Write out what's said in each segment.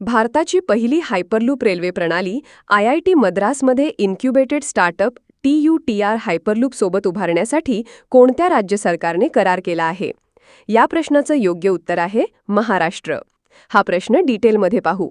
भारताची पहिली hyperloop railway प्रणाली I I T मद्रासमध्ये incubated startup T U T R hyperloop सोबत उभारण्यासाठी कोणत्या राज्य सरकारने करार केला आहे? या प्रश्नाचं योग्य उत्तर आहे महाराष्ट्र. हा प्रश्न डिटेलमध्ये पाहू.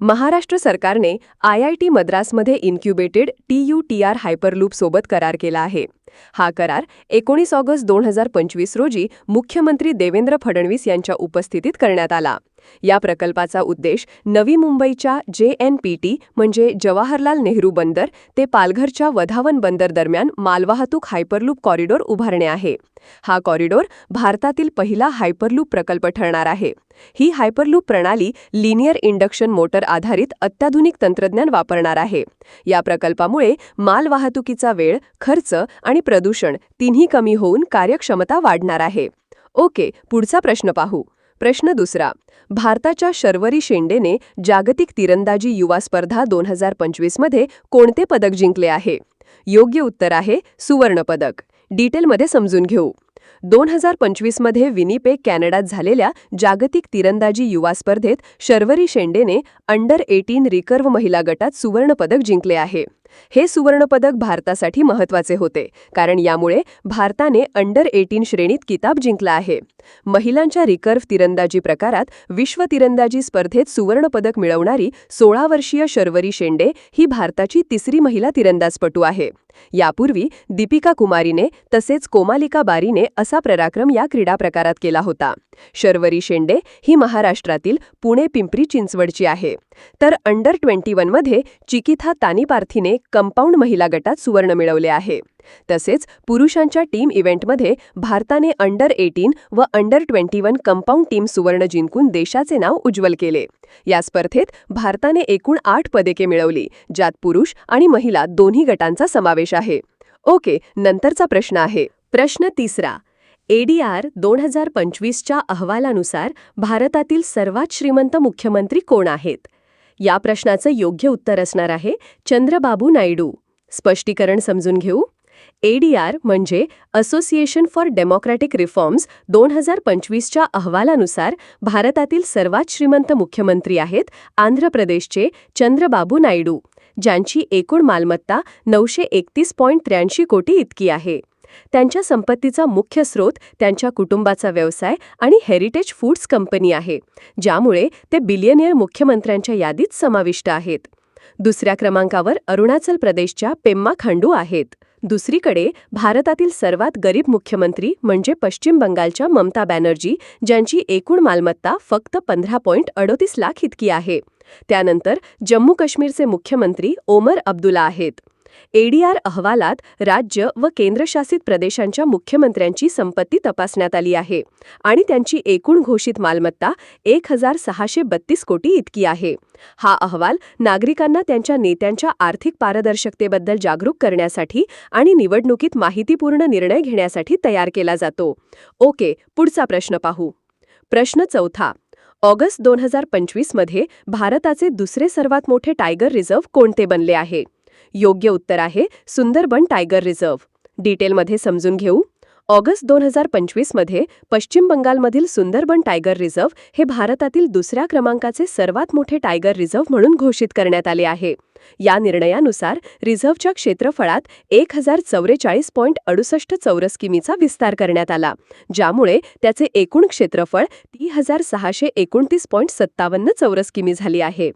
महाराष्ट्र सरकारने I I T मद्रासमध्ये incubated T U T R hyperloop सोबत करार केला आहे. हा करार एकोणीस ऑगस्ट दोन हजार पंचवीस रोजी मुख्यमंत्री देवेंद्र फडणवीस यांच्या उपस्थितीत करण्यात आला. या प्रकल्पाचा उद्देश नवी मुंबईच्या जे एन पी टी म्हणजे जवाहरलाल नेहरू बंदर ते पालघरच्या वधावन बंदर दरम्यान मालवाहतूक हायपरलूप कॉरिडॉर उभारणे आहे. हा कॉरिडॉर भारतातील पहिला हायपरलूप प्रकल्प ठरणार आहे. ही हायपरलूप प्रणाली लिनियर इंडक्शन मोटर आधारित अत्याधुनिक तंत्रज्ञान वापरणार आहे. या प्रकल्पामुळे मालवाहतुकीचा वेळ खर्च आणि प्रदूषण तिन्ही कमी होऊन कार्यक्षमता वाढणार आहे. ओके पुढचा प्रश्न पाहू. प्रश्न दुसरा. भारताच्या शर्वरी शेंडेने जागतिक तिरंदाजी युवा स्पर्धा दोन हजार पंचवीसमध्ये कोणते पदक जिंकले आहे? योग्य उत्तर आहे सुवर्णपदक डिटेलमध्ये समजून घेऊ. दोन हजार पंचवीसमध्ये विनिपेग कॅनडात झालेल्या जागतिक तिरंदाजी युवा स्पर्धेत शर्वरी शेंडेने अंडर एटीन रिकर्व महिला गटात सुवर्णपदक जिंकले आहे. हे सुवर्णपदक भारतासाठी महत्त्वाचे होते कारण यामुळे भारताने अंडर एटीन श्रेणीत किताब जिंकला आहे. महिलांच्या रिकर्व्ह तिरंदाजी प्रकारात विश्व तिरंदाजी स्पर्धेत सुवर्णपदक मिळवणारी सोळा वर्षीय शर्वरी शेंडे ही भारताची तिसरी महिला तिरंदाजपटू आहे. यापूर्वी दीपिका कुमारीने तसेच कोमालिका बारीने असा पराक्रम या क्रीडा प्रकारात केला होता. शर्वरी शेंडे ही महाराष्ट्रातील पुणे पिंपरी चिंचवडची आहे. तर अंडर ट्वेंटी वनमध्ये चिकिथा तानीपार्थीने कंपाऊंड महिला गटात सुवर्ण मिळवले आहे. तसेच पुरुषांच्या टीम इव्हेंटमध्ये भारताने अंडर एटीन व under twenty one compound team सुवर्ण जिंकून देशाचे नाव उज्ज्वल केले. या स्पर्धेत भारताने एकूण आठ पदके मिळवली ज्यात पुरुष आणि महिला दोन्ही गटांचा समावेश आहे. ओके नंतरचा प्रश्न आहे. प्रश्न तिसरा. एडीआर दोन हजार पंचवीसच्या अहवालानुसार भारतातील सर्वात श्रीमंत मुख्यमंत्री कोण आहेत? या प्रश्नाचं योग्य उत्तर असणार आहे चंद्रबाबू नायडू. स्पष्टीकरण समजून घेऊ. एडीआर म्हणजे असोसिएशन फॉर डेमोक्रॅटिक रिफॉर्म्स दोन हजार पंचवीसच्या अहवालानुसार भारतातील सर्वात श्रीमंत मुख्यमंत्री आहेत आंध्र प्रदेशचे चंद्रबाबू नायडू ज्यांची एकूण मालमत्ता नऊशे एकतीस पॉईंट त्र्याऐंशी कोटी इतकी आहे. त्यांच्या संपत्तीचा मुख्य स्रोत त्यांच्या कुटुंबाचा व्यवसाय आणि हेरिटेज फूड्स कंपनी आहे ज्यामुळे ते बिलियनियर मुख्यमंत्र्यांच्या यादीत समाविष्ट आहेत. दुसऱ्या क्रमांकावर अरुणाचल प्रदेशच्या पेम्मा खांडू आहेत. दुसरीकडे भारतातील सर्वात गरीब मुख्यमंत्री म्हणजे पश्चिम बंगालच्या ममता बॅनर्जी ज्यांची एकूण मालमत्ता फक्त पंधरा पॉईंट अडोतीस लाख इतकी आहे. त्यानंतर जम्मू काश्मीरचे मुख्यमंत्री ओमर अब्दुला आहेत. एडीआर अहवालात राज्य व केंद्रशासित प्रदेशांच्या मुख्यमंत्र्यांची संपत्ती तपासण्यात आली आहे आणि त्यांची एकूण घोषित मालमत्ता एक हजार सहाशे बत्तीस कोटी इतकी आहे. हा अहवाल नागरिकांना त्यांच्या नेत्यांच्या आर्थिक पारदर्शकतेबद्दल जागरूक करण्यासाठी आणि निवडणुकीत माहितीपूर्ण निर्णय घेण्यासाठी तयार केला जातो. ओके पुढचा प्रश्न पाहू. प्रश्न चौथा. ऑगस्ट दोन हजार पंचवीसमध्ये भारताचे दुसरे सर्वात मोठे टायगर रिझर्व्ह कोणते बनले आहे? योग्य उत्तर आहे सुंदरबन टायगर रिझर्व्ह. डिटेलमध्ये समजून घेऊ. ऑगस्ट दोन हजार पंचवीसमध्ये पश्चिम बंगालमधील सुंदरबन टायगर रिझर्व्ह हे भारतातील दुसऱ्या क्रमांकाचे सर्वात मोठे टायगर रिझर्व्ह म्हणून घोषित करण्यात आले आहे. या निर्णयानुसार रिझर्व्हच्या क्षेत्रफळात एक हजार चौवेचाळीस पॉईंट अडुसष्ट चौरस किमीचा विस्तार करण्यात आला ज्यामुळे त्याचे एकूण क्षेत्रफळ तीन हजार सहाशे एकोणतीस पॉईंट सत्तावन्न चौरस किमी झाली आहे.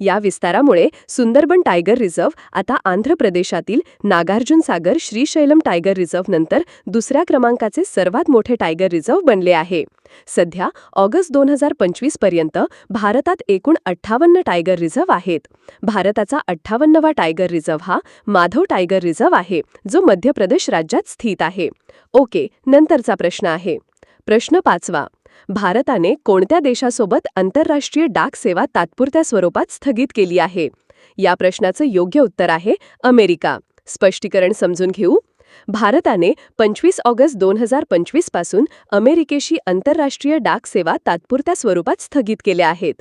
या विस्तारामुळे सुंदरबन टायगर रिझर्व्ह आता आंध्र प्रदेशातील नागार्जुन सागर श्रीशैलम टायगर रिझर्व्ह नंतर दुसऱ्या क्रमांकाचे सर्वात मोठे टायगर रिझर्व्ह बनले आहे. सध्या ऑगस्ट दोन हजार पंचवीसपर्यंत भारतात एकूण अठ्ठावन्न टायगर रिझर्व्ह आहेत. भारताचा अठ्ठावन्नवा टायगर रिझर्व्ह हा माधव टायगर रिझर्व्ह आहे जो मध्य प्रदेश राज्यात स्थित आहे. ओके नंतरचा प्रश्न आहे. प्रश्न पाचवा. भारताने कोणत्या देशासोबत आंतरराष्ट्रीय डाक सेवा तात्पुरत्या स्वरूपात स्थगित केली आहे? या प्रश्नाचं योग्य उत्तर आहे अमेरिका. स्पष्टीकरण समजून घेऊ. भारताने पंचवीस ऑगस्ट दोन हजार पंचवीसपासून अमेरिकेशी आंतरराष्ट्रीय डाक सेवा तात्पुरत्या स्वरूपात स्थगित केल्या आहेत.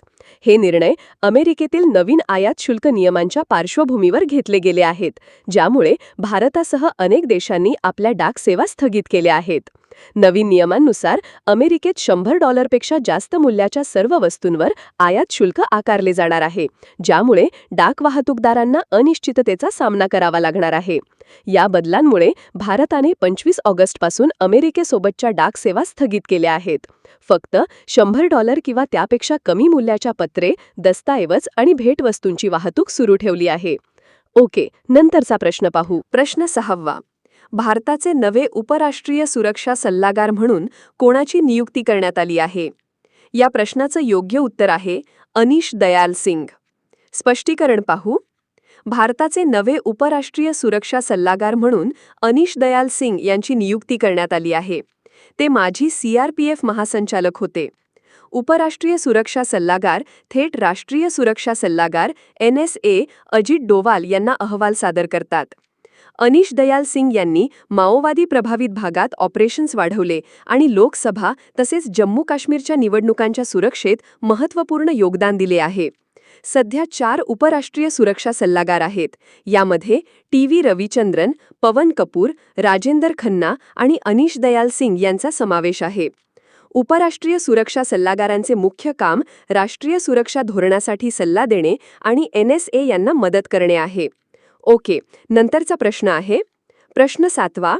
हे निर्णय अमेरिकेतील नवीन आयात शुल्क नियमांच्या पार्श्वभूमीवर घेतले गेले आहेत ज्यामुळे भारतासह अनेक देशांनी आपल्या डाक सेवा स्थगित केल्या आहेत. नवीन नियमांनुसार अमेरिकेत शंभर डॉलरपेक्षा जास्त मूल्याच्या सर्व वस्तूंवर आयात शुल्क आकारले जाणार आहे ज्यामुळे डाक वाहतूकदारांना अनिश्चिततेचा सामना करावा लागणार आहे. या बदलांमुळे भारताने पंचवीस ऑगस्टपासून अमेरिकेसोबतच्या डाक सेवा स्थगित केल्या आहेत. फक्त शंभर डॉलर किंवा त्यापेक्षा कमी मूल्याच्या पत्रे दस्ताऐवज आणि भेटवस्तूंची वाहतूक सुरू ठेवली आहे. ओके नंतरचा प्रश्न पाहू. प्रश्न सहावा. भारताचे नवे उपराष्ट्रीय सुरक्षा सल्लागार म्हणून कोणाची नियुक्ती करण्यात आली आहे? या प्रश्नाचं योग्य उत्तर आहे अनिश दयाल सिंग. स्पष्टीकरण पाहू. भारताचे नवे उपराष्ट्रीय सुरक्षा सल्लागार म्हणून अनिश दयाल सिंग यांची नियुक्ती करण्यात आली आहे. ते माजी सीआरपीएफ महासंचालक होते. उपराष्ट्रीय सुरक्षा सल्लागार थेट राष्ट्रीय सुरक्षा सल्लागार N S A Ajit Doval यांना अहवाल सादर करतात. अनिश दयाल सिंग यांनी माओवादी प्रभावित भागात ऑपरेशन्स वाढवले आणि लोकसभा तसेच जम्मू काश्मीरच्या निवडणुकांच्या सुरक्षेत महत्त्वपूर्ण योगदान दिले आहे. सध्या चार उपराष्ट्रीय सुरक्षा सल्लागार आहेत. यामध्ये टी व्ही रविचंद्रन पवन कपूर राजेंदर खन्ना आणि अनिश दयाल सिंग यांचा समावेश आहे. उपराष्ट्रीय सुरक्षा सल्लागारांचे मुख्य काम राष्ट्रीय सुरक्षा धोरणासाठी सल्ला देणे आणि एन एस ए यांना मदत करणे आहे. ओके नंतरचा प्रश्न आहे. प्रश्न सातवा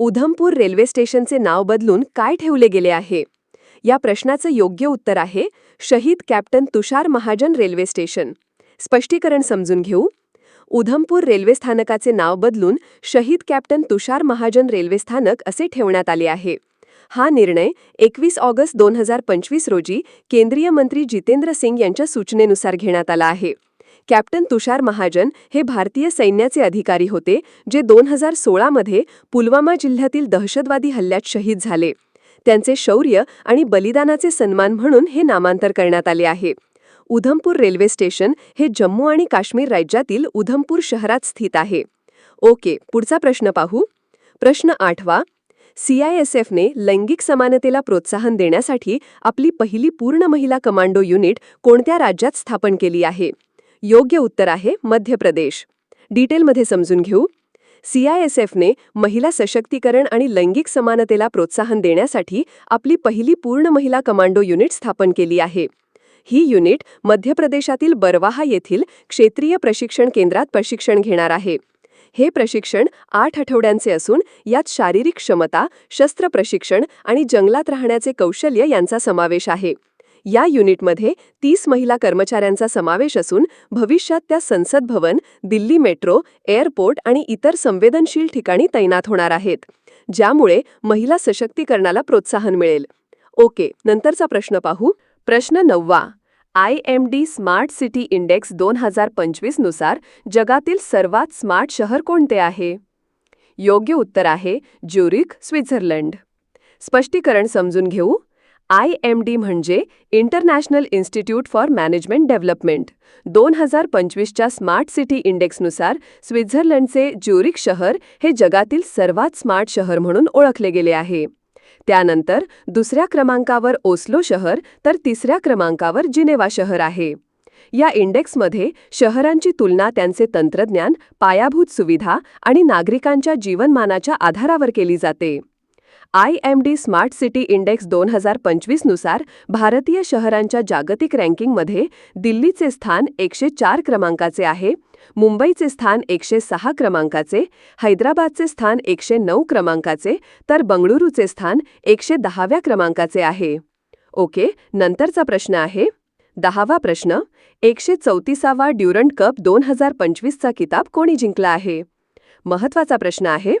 उधमपूर रेल्वे स्टेशनचे नाव बदलून काय ठेवले गेले आहे? या प्रश्नाचं योग्य उत्तर आहे शहीद captain Tushar Mahajan railway station. स्पष्टीकरण समजून घेऊ. उधमपूर रेल्वे स्थानकाचे नाव बदलून शहीद कॅप्टन तुषार महाजन रेल्वे स्थानक असे ठेवण्यात आले आहे. हा निर्णय एकवीस ऑगस्ट दोन हजार पंचवीस रोजी केंद्रीय मंत्री जितेंद्र सिंग यांच्या सूचनेनुसार घेण्यात आला आहे. कॅप्टन तुषार महाजन हे भारतीय सैन्याचे अधिकारी होते जे दोन हजार सोळामध्ये पुलवामा जिल्ह्यातील दहशतवादी हल्ल्यात शहीद झाले. त्यांचे शौर्य आणि बलिदानाचे सन्मान म्हणून हे नामांतर करण्यात आले आहे. उधमपूर रेल्वे स्टेशन हे जम्मू आणि काश्मीर राज्यातील उधमपूर शहरात स्थित आहे. ओके पुढचा प्रश्न पाहू. प्रश्न आठवा. सीआयएसएफने लैंगिक समानतेला प्रोत्साहन देण्यासाठी आपली पहिली पूर्ण महिला कमांडो युनिट कोणत्या राज्यात स्थापन केली आहे? योग्य उत्तर आहे मध्य प्रदेश. डिटेलमध्ये समजून घेऊ. सीआयएसएफने महिला सशक्तीकरण आणि लैंगिक समानतेला प्रोत्साहन देण्यासाठी आपली पहिली पूर्ण महिला कमांडो युनिट स्थापन केली आहे. ही युनिट मध्य प्रदेशातील बरवाहा येथील क्षेत्रीय प्रशिक्षण केंद्रात प्रशिक्षण घेणार आहे. हे प्रशिक्षण आठ आठवड्यांचे असून यात शारीरिक क्षमता शस्त्र प्रशिक्षण आणि जंगलात राहण्याचे कौशल्य यांचा समावेश आहे. या युनिटमध्ये तीस महिला कर्मचाऱ्यांचा समावेश असून भविष्यात त्या संसद भवन दिल्ली मेट्रो एअरपोर्ट आणि इतर संवेदनशील ठिकाणी तैनात होणार आहेत ज्यामुळे महिला सशक्तीकरणाला प्रोत्साहन मिळेल. ओके नंतरचा प्रश्न पाहू. प्रश्न नववा. I M D smart city index दोन हजार पंचवीसनुसार जगातील सर्वात स्मार्ट शहर कोणते आहे? योग्य उत्तर आहे ज्युरिक स्वित्झर्लंड. स्पष्टीकरण समजून घेऊ. आय एम डी म्हणजे international institute for management development. दोन हजार पंचवीसच्या स्मार्ट सिटी इंडेक्सनुसार स्वित्झर्लंडचे ज्युरिक शहर हे जगातील सर्वात स्मार्ट शहर म्हणून ओळखले गेले आहे. त्यानंतर दुसऱ्या क्रमांकावर ओस्लो शहर तर तिसऱ्या क्रमांकावर जिनेवा शहर आहे. या इंडेक्समध्ये शहरांची तुलना त्यांचे तंत्रज्ञान पायाभूत सुविधा आणि नागरिकांच्या जीवनमानाच्या आधारावर केली जाते. I M D smart city index दोन हजार पंचवीसनुसार भारतीय शहरांच्या जागतिक रँकिंगमध्ये दिल्लीचे स्थान एकशे चार क्रमांकाचे आहे मुंबईचे स्थान एकशे सहा क्रमांकाचे हैदराबादचे स्थान एकशे नऊ क्रमांकाचे तर बंगळुरूचे स्थान एकशे दहाव्या क्रमांकाचे आहे. ओके नंतरचा प्रश्न आहे. दहावा प्रश्न एकशे चौतीसावा ड्युरंट कप दोन हजार पंचवीसचा किताब कोणी जिंकला आहे? महत्त्वाचा प्रश्न आहे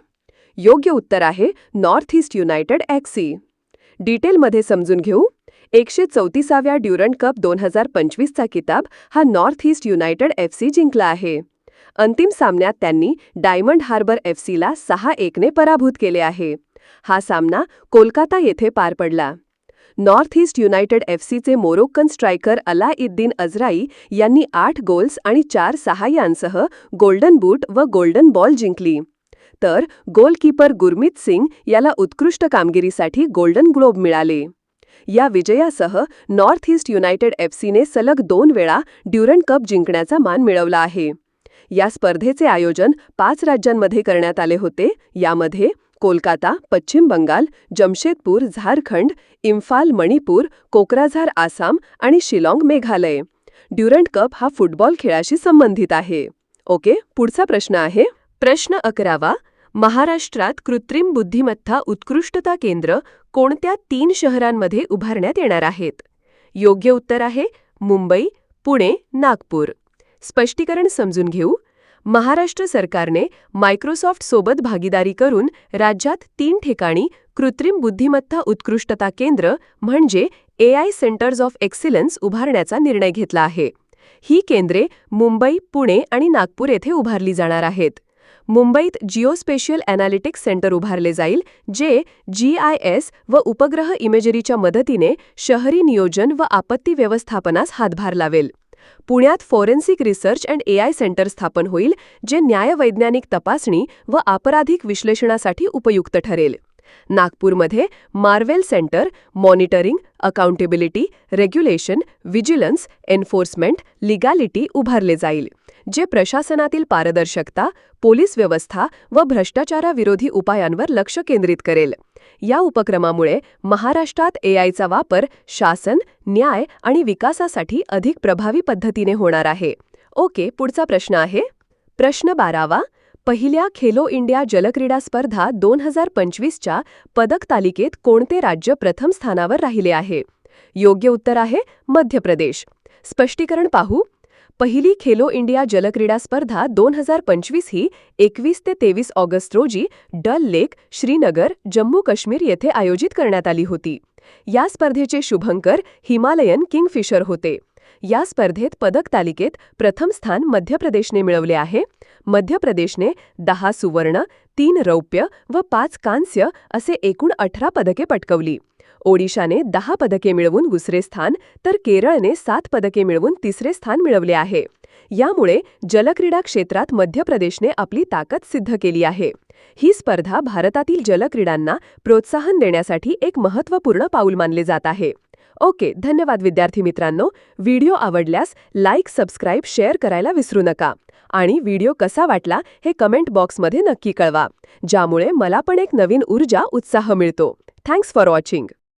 योग्य उत्तर आहे नॉर्थ ईस्ट युनायटेड एक्सी. डिटेलमध्ये समजून घेऊ एकशे चौतीसाव्या ड्युरंट कप दोन हजार पंचवीसचा किताब हा north east united F C जिंकला आहे. अंतिम सामन्यात त्यांनी डायमंड हार्बर एफसीला सहा एकने पराभूत केले आहे. हा सामना कोलकाता येथे पार पडला. नॉर्थ ईस्ट युनायटेड एफसीचे मोरोक्कन स्ट्रायकर अलाइद्दीन अझराई यांनी आठ गोल्स आणि चार सहाय्यांसह गोल्डन बूट व गोल्डन बॉल जिंकली. तर गोलकीपर गुरमीत सिंग याला उत्कृष्ट कामगिरीसाठी गोल्डन ग्लोब मिळाले. या विजयासह नॉर्थ ईस्ट युनायटेड एफसीने सलग दोन वेळा ड्युरंट कप जिंकण्याचा मान मिळवला आहे. या स्पर्धेचे आयोजन पाच राज्यांमध्ये करण्यात आले होते. यामध्ये कोलकाता पश्चिम बंगाल जमशेदपूर झारखंड इम्फाल मणिपूर कोक्राझार आसाम आणि शिलाँग मेघालय. ड्युरंट कप हा फुटबॉल खेळाशी संबंधित आहे. ओके पुढचा प्रश्न आहे. प्रश्न अकरावा महाराष्ट्रात कृत्रिम बुद्धिमत्ता उत्कृष्टता केंद्र कोणत्या तीन शहरांमध्ये उभारण्यात येणार आहेत? योग्य उत्तर आहे मुंबई पुणे नागपूर. स्पष्टीकरण समजून घेऊ. महाराष्ट्र सरकारने मायक्रोसॉफ्ट सोबत भागीदारी करून राज्यात तीन ठिकाणी कृत्रिम बुद्धिमत्ता उत्कृष्टता केंद्र म्हणजे एआय सेंटर्स ऑफ एक्सिलन्स उभारण्याचा निर्णय घेतला आहे. ही केंद्रे मुंबई पुणे आणि नागपूर येथे उभारली जाणार आहेत. मुंबईत जिओस्पेशियल ॲनालिटिक्स सेंटर उभारले जाईल जे जी आय एस व उपग्रह इमेजरीच्या मदतीने शहरी नियोजन व आपत्ती व्यवस्थापनास हातभार लावेल. पुण्यात forensic research and AI centre स्थापन होईल जे न्यायवैज्ञानिक तपासणी व आपराधिक विश्लेषणासाठी उपयुक्त ठरेल. नागपूरमध्ये marvel centre monitoring accountability regulation vigilance enforcement legality उभारले जाईल. जे प्रशासनातील पारदर्शकता पोलीस व्यवस्था व भ्रष्टाचाराविरोधी उपायांवर लक्ष केंद्रित करेल. या उपक्रमामुळे महाराष्ट्रात एआयचा वापर शासन न्याय आणि विकासासाठी अधिक प्रभावी पद्धतीने होणार आहे. ओके पुढचा प्रश्न आहे. प्रश्न बारावा. पहिल्या खेलो इंडिया जलक्रीडा स्पर्धा दोन हजार पंचवीसच्या पदक तालिकेत कोणते राज्य प्रथम स्थानावर राहिले आहे? योग्य उत्तर आहे मध्य प्रदेश. स्पष्टीकरण पाहू. पहिली खेलो इंडिया जलक्रीडा स्पर्धा दोन हजार पंचवीस ही एकवीस ते तेवीस ऑगस्ट रोजी डल लेक श्रीनगर जम्मू काश्मीर येथे आयोजित करण्यात आली होती. या स्पर्धेचे शुभंकर हिमालयन किंगफिशर होते. या स्पर्धेत पदक तालिकेत प्रथम स्थान मध्य प्रदेशने मिळवले आहे. मध्य प्रदेशने दहा सुवर्ण तीन रौप्य व पाच कांस्य असे एकूण अठरा पदके पटकवली. ओडिशाने दहा पदके मिळवून दुसरे स्थान तर केरळने सात पदके मिळवून तिसरे स्थान मिळवले आहे. यामुळे जलक्रीडा क्षेत्रात मध्य प्रदेशने आपली ताकद सिद्ध केली आहे. ही स्पर्धा भारतातील जलक्रीडांना प्रोत्साहन देण्यासाठी एक महत्त्वपूर्ण पाऊल मानले जात आहे. ओके धन्यवाद विद्यार्थी मित्रांनो. व्हिडिओ आवडल्यास लाईक सबस्क्राईब शेअर करायला विसरू नका. आणि व्हिडिओ कसा वाटला हे कमेंट बॉक्समध्ये नक्की कळवा. ज्यामुळे मला पण एक नवीन ऊर्जा उत्साह मिळतो. Thanks for watching.